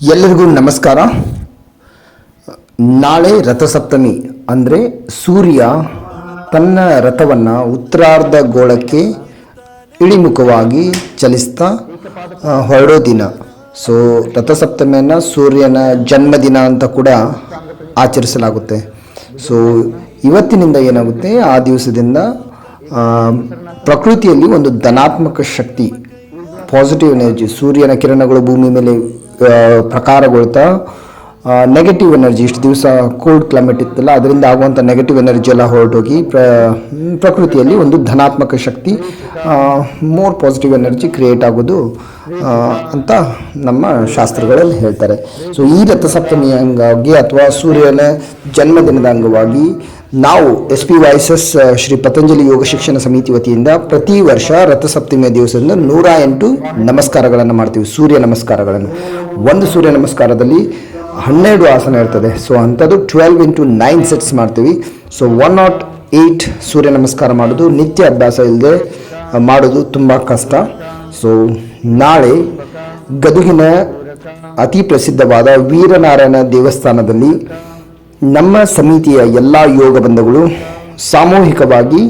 ಎಲ್ಲರಿಗೂ ನಮಸ್ಕಾರ. ನಾಳೆ ರಥಸಪ್ತಮಿ, ಅಂದರೆ ಸೂರ್ಯ ತನ್ನ ರಥವನ್ನು ಉತ್ತರಾರ್ಧ ಗೋಳಕ್ಕೆ ಇಳಿಮುಖವಾಗಿ ಚಲಿಸ್ತಾ ಹೊರಡೋ ದಿನ. ಸೊ ರಥಸಪ್ತಮಿಯನ್ನು ಸೂರ್ಯನ ಜನ್ಮದಿನ ಅಂತ ಕೂಡ ಆಚರಿಸಲಾಗುತ್ತೆ. ಸೊ ಇವತ್ತಿನಿಂದ ಏನಾಗುತ್ತೆ? ಆ ದಿವಸದಿಂದ ಪ್ರಕೃತಿಯಲ್ಲಿ ಒಂದು ಧನಾತ್ಮಕ ಶಕ್ತಿ ಪಾಸಿಟಿವ್ ಎನರ್ಜಿ ಸೂರ್ಯನ ಕಿರಣಗಳು ಭೂಮಿ ಮೇಲೆ ಪ್ರಕಾರಗೊಳ್ತಾ ನೆಗೆಟಿವ್ ಎನರ್ಜಿ ಇಷ್ಟು ದಿವಸ ಕೋಲ್ಡ್ ಕ್ಲೈಮೇಟ್ ಇತ್ತಲ್ಲ, ಅದರಿಂದ ಆಗುವಂಥ ನೆಗೆಟಿವ್ ಎನರ್ಜಿ ಎಲ್ಲ ಹೊರಟೋಗಿ ಪ್ರ ಪ್ರಕೃತಿಯಲ್ಲಿ ಒಂದು ಧನಾತ್ಮಕ ಶಕ್ತಿ ಮೋರ್ ಪಾಸಿಟಿವ್ ಎನರ್ಜಿ ಕ್ರಿಯೇಟ್ ಆಗೋದು ಅಂತ ನಮ್ಮ ಶಾಸ್ತ್ರಗಳಲ್ಲಿ ಹೇಳ್ತಾರೆ. ಸೊ ಈ ರಥಸಪ್ತಮಿ ಅಂಗವಾಗಿ ಅಥವಾ ಸೂರ್ಯನ ಜನ್ಮದಿನದ ಅಂಗವಾಗಿ ನಾವು S P voices Shri Patanjali Yoga Shikshana Samiti ವತಿಯಿಂದ ಪ್ರತಿ ವರ್ಷ ರಥಸಪ್ತಮಿಯ ದಿವಸದಿಂದ ನೂರ ಎಂಟು ನಮಸ್ಕಾರಗಳನ್ನು ಮಾಡ್ತೀವಿ. ಸೂರ್ಯ ನಮಸ್ಕಾರಗಳನ್ನು. ಒಂದು ಸೂರ್ಯ ನಮಸ್ಕಾರದಲ್ಲಿ ಹನ್ನೆರಡು ಆಸನ ಇರ್ತದೆ. ಸೊ ಅಂಥದ್ದು ಟ್ವೆಲ್ವ್ ಇಂಟು ನೈನ್ ಸೆಟ್ಸ್ ಮಾಡ್ತೀವಿ. So one not eight Surya Namaskar ಮಾಡೋದು ನಿತ್ಯ ಅಭ್ಯಾಸ ಇಲ್ಲದೆ ಮಾಡೋದು ತುಂಬ ಕಷ್ಟ. ಸೊ ನಾಳೆ ಗದುಗಿನ ಅತಿ ಪ್ರಸಿದ್ಧವಾದ ವೀರನಾರಾಯಣ ದೇವಸ್ಥಾನದಲ್ಲಿ ನಮ್ಮ ಸಮಿತಿಯ ಎಲ್ಲ ಯೋಗ ಬಂಧುಗಳು ಸಾಮೂಹಿಕವಾಗಿ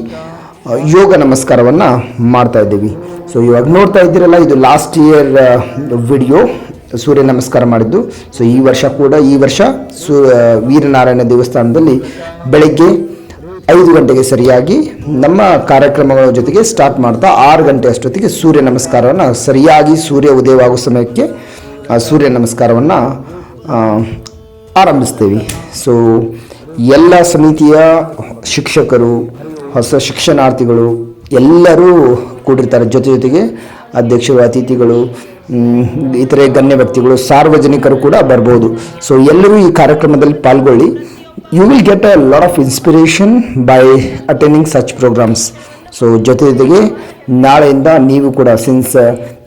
ಯೋಗ ನಮಸ್ಕಾರವನ್ನು ಮಾಡ್ತಾ ಇದ್ದೀವಿ. ಸೊ ಇವಾಗ ನೋಡ್ತಾ ಇದ್ದೀರಲ್ಲ, ಇದು ಲಾಸ್ಟ್ ಇಯರ್ ವಿಡಿಯೋ ಸೂರ್ಯ ನಮಸ್ಕಾರ ಮಾಡಿದ್ದು. ಸೊ ಈ ವರ್ಷ ಕೂಡ ಈ ವರ್ಷ ಸೂ ವೀರನಾರಾಯಣ ದೇವಸ್ಥಾನದಲ್ಲಿ ಬೆಳಗ್ಗೆ ಐದು ಗಂಟೆಗೆ ಸರಿಯಾಗಿ ನಮ್ಮ ಕಾರ್ಯಕ್ರಮಗಳ ಜೊತೆಗೆ ಸ್ಟಾರ್ಟ್ ಮಾಡ್ತಾ ಆರು ಗಂಟೆ ಅಷ್ಟೊತ್ತಿಗೆ ಸೂರ್ಯ ನಮಸ್ಕಾರವನ್ನು ಸರಿಯಾಗಿ ಸೂರ್ಯ ಉದಯವಾಗುವ ಸಮಯಕ್ಕೆ ಸೂರ್ಯ ನಮಸ್ಕಾರವನ್ನು ಆರಂಭಿಸ್ತೇವೆ. ಸೊ ಎಲ್ಲ ಸಮಿತಿಯ ಶಿಕ್ಷಕರು, ಹೊಸ ಶಿಕ್ಷಣಾರ್ಥಿಗಳು ಎಲ್ಲರೂ ಕೂಡಿರ್ತಾರೆ. ಜೊತೆ ಜೊತೆಗೆ ಅಧ್ಯಕ್ಷರು, ಅತಿಥಿಗಳು ಇತರೆ ಗಣ್ಯ ವ್ಯಕ್ತಿಗಳು, ಸಾರ್ವಜನಿಕರು ಕೂಡ ಬರ್ಬೋದು. ಸೊ ಎಲ್ಲರೂ ಈ ಕಾರ್ಯಕ್ರಮದಲ್ಲಿ ಪಾಲ್ಗೊಳ್ಳಿ. You will get a lot of inspiration by attending such programs so ಜೊತೆ ಜೊತೆಗೆ ನಾಳೆಯಿಂದ ನೀವು ಕೂಡ since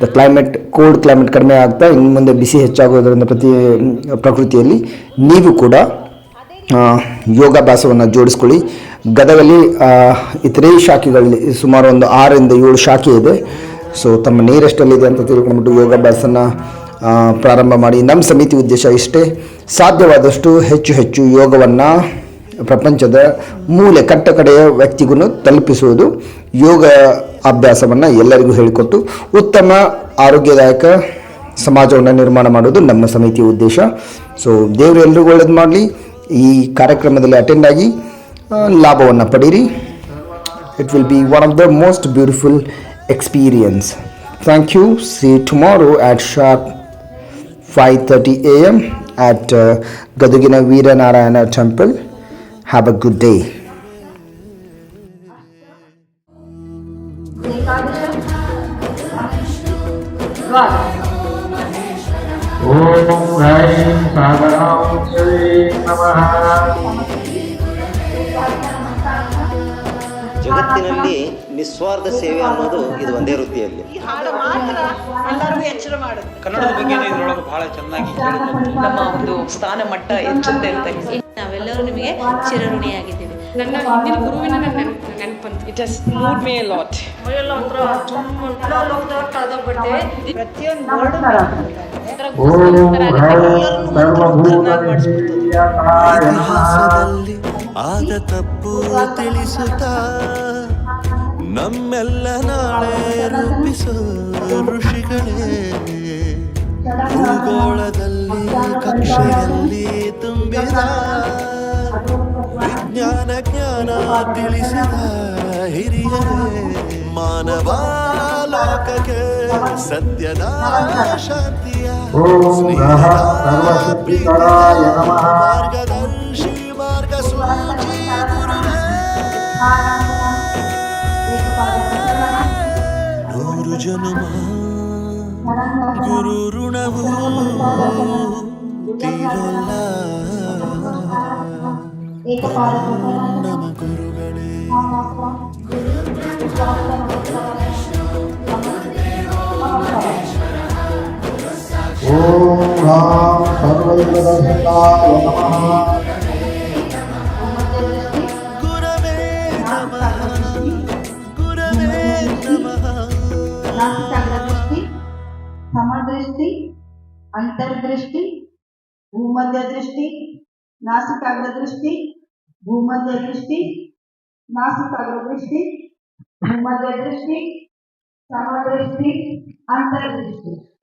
the climate cold climate ಕಡಿಮೆ ಆಗ್ತಾ, ಇನ್ನು ಮುಂದೆ ಬಿಸಿ ಹೆಚ್ಚಾಗೋದ್ರಿಂದ ಪ್ರತಿ ಪ್ರಕೃತಿಯಲ್ಲಿ ನೀವು ಕೂಡ ಯೋಗಾಭ್ಯಾಸವನ್ನು ಜೋಡಿಸ್ಕೊಳ್ಳಿ. ಗದಗಲ್ಲಿ ಇತರೆ ಶಾಖೆಗಳಲ್ಲಿ ಸುಮಾರು ಒಂದು ಆರರಿಂದ ಏಳು ಶಾಖೆ ಇದೆ. ಸೊ ತಮ್ಮ ನೀರೆಷ್ಟಲ್ಲಿದೆ ಅಂತ ತಿಳ್ಕೊಂಡ್ಬಿಟ್ಟು ಯೋಗಾಭ್ಯಾಸನ ಪ್ರಾರಂಭ ಮಾಡಿ. ನಮ್ಮ ಸಮಿತಿ ಉದ್ದೇಶ ಇಷ್ಟೇ. ಸಾಧ್ಯವಾದಷ್ಟು ಹೆಚ್ಚು ಹೆಚ್ಚು ಯೋಗವನ್ನು ಪ್ರಪಂಚದ ಮೂಲೆ ಕಟ್ಟ ಕಡೆಯ ವ್ಯಕ್ತಿಗೂ ತಲುಪಿಸುವುದು ಯೋಗ ಅಭ್ಯಾಸವನ್ನು ಎಲ್ಲರಿಗೂ ಹೇಳಿಕೊಟ್ಟು, ಉತ್ತಮ ಆರೋಗ್ಯದಾಯಕ ಸಮಾಜವನ್ನು ನಿರ್ಮಾಣ ಮಾಡೋದು ನಮ್ಮ ಸಮಿತಿಯ ಉದ್ದೇಶ. ಸೊ ದೇವರು ಎಲ್ಲರಿಗೂ ಒಳ್ಳೇದು ಮಾಡಲಿ. ಈ ಕಾರ್ಯಕ್ರಮದಲ್ಲಿ ಅಟೆಂಡ್ ಆಗಿ ಲಾಭವನ್ನು ಪಡೀರಿ. It will be one of the most beautiful experience. Thank you. See you tomorrow at sharp 5:30 a.m. at uh, Gadugina Veera Narayana Temple. Have a good day. सागरां नमः ಜಗತ್ತಿನಲ್ಲಿ ನಿಸ್ವಾರ್ಥ ಸೇವೆ ಅನ್ನೋದು ಇದು ಒಂದೇ ವೃತ್ತಿಯಲ್ಲಿ. ಈ ಹಾಡು ಮಾತ್ರ ಎಲ್ಲರಿಗೂ ಎಚ್ಚರ ಮಾಡುತ್ತೆ. ಕನ್ನಡದ ಬಗ್ಗೆ ಇದ್ರೊಳಗೆ ಬಹಳ ಚೆನ್ನಾಗಿ ನಮ್ಮ ಒಂದು ಸ್ಥಾನ ಮಟ್ಟ ಹೆಚ್ಚುತ್ತೆ ಅಂತ ನಾವೆಲ್ಲರೂ ನಿಮಗೆ ಚಿರಋಣಿಯಾಗಿದ್ದೀವಿ. ನನ್ನ ಹಿಂದಿನ ಗುರುವಿನ ನನ್ನ ನೆನಪಂತು. It has moved me lot ಪ್ರತಿಯೊಂದು ಆದ ತಪ್ಪು ತಿಳಿಸುತ್ತಾ ನಮ್ಮೆಲ್ಲ ನಾಳೆ ರೂಪಿಸೋ ಋಷಿಗಳೇ. ಭೂಗೋಳದಲ್ಲಿ ಕಕ್ಷೆಯಲ್ಲಿ ತುಂಬಿದ ಜ್ಞಾನ ತಿಳಿಸಿದ ಹಿರಿಯರೇ ಮಾನವ ಲೋಕಕ್ಕೆ ಸತ್ಯದ ಶಾಂತಿಯ ಓಂ ಸ್ನೇಹದ ನಮಃ ಸರ್ವಸಿದ್ಧಿಕರಾಯ ನಮಃ ಮಾರ್ಗದರ್ಶಿ ಮಾರ್ಗಸೂಚಿ ಗುರುವೇ ನೂರು ಜನ್ಮ ಗುರು ಋಣವು ತೀರಲ್ಲ ఓం రామ్ సర్వైవదర్శనాయ నమః సమదృష్టి అంతర్దృష్టి భూమధ్య దృష్టి నాసికాగ్ర దృష్టి భూమధ్య దృష్టి నాసికాగ్ర దృష్టి धर्मदृष्टी समदृष्टी अंतर्दृष्टी.